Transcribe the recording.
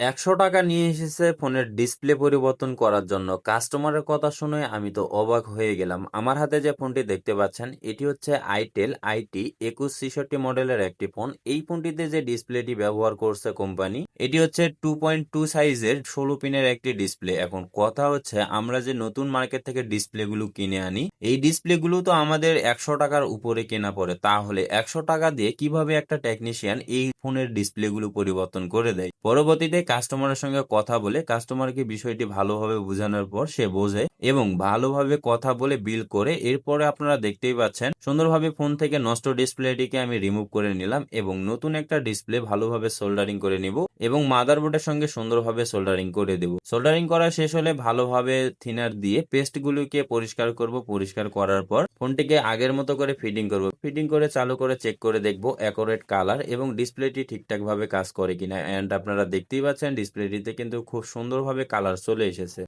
একশো টাকা নিয়ে এসেছে ফোনের ডিসপ্লে পরিবর্তন করার জন্য। কাস্টমারের কথা শুনে আমি তো অবাক হয়ে গেলাম। আমার হাতে যে ফোনটি দেখতে পাচ্ছেন, এটি হচ্ছে আইটেল আইটি একুশ ছেষট্টি মডেলের একটি ফোন। এই ফোনটিতে যে ডিসপ্লেটি ব্যবহার করছে কোম্পানি এটি হচ্ছে টু পয়েন্ট টু সাইজের ষোলো পিনের একটি ডিসপ্লে এখন কথা হচ্ছে, আমরা যে নতুন মার্কেট থেকে ডিসপ্লেগুলো কিনে আনি, এই ডিসপ্লেগুলো তো আমাদের একশো টাকার উপরে কেনা পড়ে। তাহলে একশো টাকা দিয়ে কীভাবে একটা টেকনিশিয়ান এই ফোনের ডিসপ্লেগুলো পরিবর্তন করে দেয়? পরবর্তীতে কাস্টমারের সঙ্গে কথা বলে কাস্টমারকে বিষয়টি ভালোভাবে বোঝানোর পর সে বোঝে এবং ভালোভাবে কথা বলে বিল করে। এরপরে আপনারা দেখতেই পাচ্ছেন, সুন্দরভাবে ফোন থেকে নষ্ট ডিসপ্লেটিকে আমি রিমুভ করে নিলাম এবং নতুন একটা ডিসপ্লে ভালোভাবে সোল্ডারিং করে নিব। এবং মাদারবোর্ডের সঙ্গে সুন্দরভাবে সোল্ডারিং করে দেব। সোল্ডারিং করা শেষ হলে ভালোভাবে থিনার দিয়ে পেস্টগুলোকে পরিষ্কার করব। পরিষ্কার করার পর ফোনটিকে আগের মতো করে ফিটিং করব। ফিটিং করে চালু করে চেক করে দেখব অ্যাকোরেট কালার এবং ডিসপ্লেটি ঠিকঠাকভাবে কাজ করে কিনা। অ্যান্ড আপনারা দেখতেই পাচ্ছেন ডিসপ্লেটিতে কিন্তু খুব সুন্দরভাবে কালার চলে এসেছে।